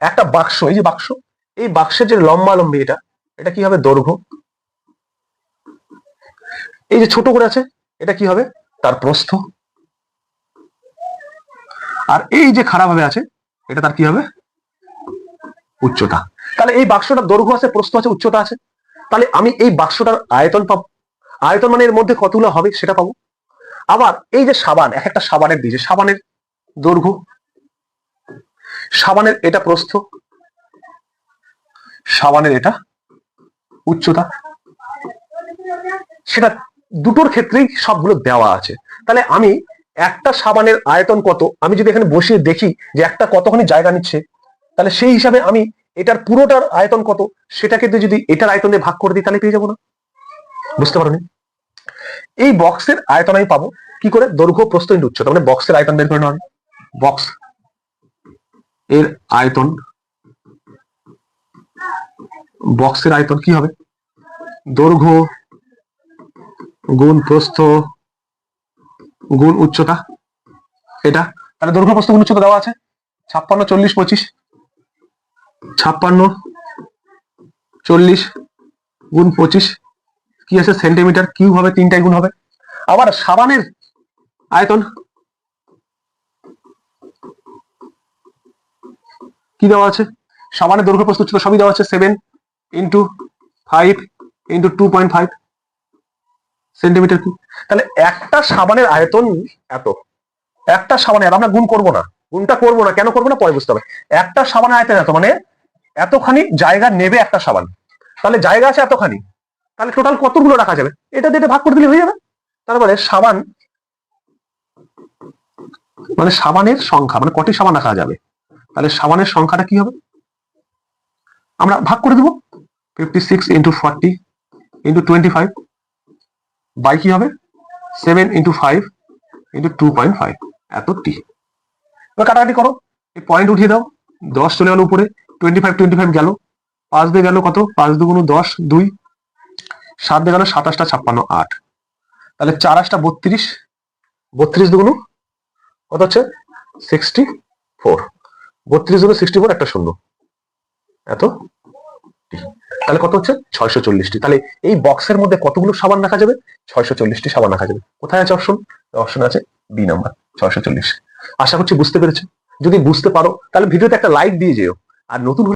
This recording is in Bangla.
একটা বাক্স, এই যে বাক্স, এই বাক্সের যে লম্বা লম্বি এটা এটা কি হবে? দৈর্ঘ্য। এই যে ছোট করে আছে, এটা কি হবে? তার প্রস্থ। আর এই যে খারাপ ভাবে আছে, এটা তার কি হবে? উচ্চতা। তাহলে এই বাক্সটার দৈর্ঘ্য আছে, প্রস্থ আছে, উচ্চতা আছে। তাহলে আমি এই বাক্সটার আয়তন পাবো। আয়তন মানে এর মধ্যে কতগুলো হবে সেটা পাবো। আবার এই যে সাবান, এক একটা সাবানের দিয়েছে সাবানের দৈর্ঘ্য। সাবানের এটা প্রস্থ। সাবানের এটা উচ্চতা। সেটা দুটোর ক্ষেত্রেই সবগুলো দেওয়া আছে। তাহলে আমি একটা সাবানের আয়তন কত? আমি যদি এখানে বসিয়ে দেখি যে একটা কতখানি জায়গা নিচ্ছে, তাহলে সেই হিসাবে আমি এটার পুরোটার আয়তন কত? সেটাকে যদি এটার আয়তন দিয়ে ভাগ করে দিই, তাহলে পেয়ে যাব না। বুঝতে পারো এই বক্সের আয়তন আমি পাবো কি করে? দৈর্ঘ্য, প্রস্থ উচ্চতা। মানে বক্সের আয়তন বের করে নেওয়া। বক্স এর আয়তন বক্সের আয়তন কি হবে? দৈর্ঘ্য গুণ প্রস্থ গুণ উচ্চতা এটা? তাহলে দৈর্ঘ্য প্রস্থ গুণ উচ্চতা দেওয়া আছে। ছাপ্পান্ন চল্লিশ পঁচিশ। ছাপ্পান্ন চল্লিশ গুণ পঁচিশ। কি আছে? সেন্টিমিটার কিউব হবে তিনটাই গুণ হবে। আবার সাবানের আয়তন কি দেওয়া আছে? সাবানের দৈর্ঘ্য প্রস্তুত ছিল, সবই দেওয়া আছে seven into five into two point five centimetre cube তাহলে একটা সাবানের আয়তন এত। একটা সাবানের এত আমরা গুণ করব না। গুণটা করব না, কেন করব না? পরে বুঝতে হবে। একটা সাবানের আয়তন এত মানে এতখানি জায়গা নেবে একটা সাবান। তাহলে জায়গা আছে এতখানি। তাহলে টোটাল কতগুলো রাখা যাবে? এটা দিয়ে ভাগ করে দিলে হয়ে যাবে। তারপরে সাবান মানে সাবানের সংখ্যা মানে কটি সাবান রাখা যাবে? তাহলে সাবানের সংখ্যাটা কি হবে? আমরা ভাগ করে দেবো। Fifty six into forty into twenty five by কি হবে? Seven into five into two point five এত টি এবার কাটাকাটি করো। এই পয়েন্ট উঠিয়ে দাও। দশ চলে গেল উপরে। টোয়েন্টি ফাইভ টোয়েন্টি ফাইভ গেল। পাঁচ দিয়ে গেল কত? পাঁচ দুগুণ দশ, দুই। সাত দিয়ে গেল সাতাশটা, ছাপ্পান্ন, আট। তাহলে চার আটটা বত্রিশ। বত্রিশ দুগুণ কত হচ্ছে? সিক্সটি ফোর বত্রিশ দুগুণ সিক্সটি ফোর একটা শূন্য। এত? তাহলে কত হচ্ছে? ছয়শো চল্লিশটি। তাহলে এই বক্সের মধ্যে কতগুলো সাবান রাখা যাবে? ছয়শো চল্লিশটি সাবান রাখা যাবে। কোথায় আছে অপশন অপশন আছে বি নাম্বার ছয়শো চল্লিশ। আশা করছি বুঝতে পেরেছ। যদি বুঝতে পারো, তাহলে ভিডিওতে একটা লাইক দিয়ে যেও। আর নতুন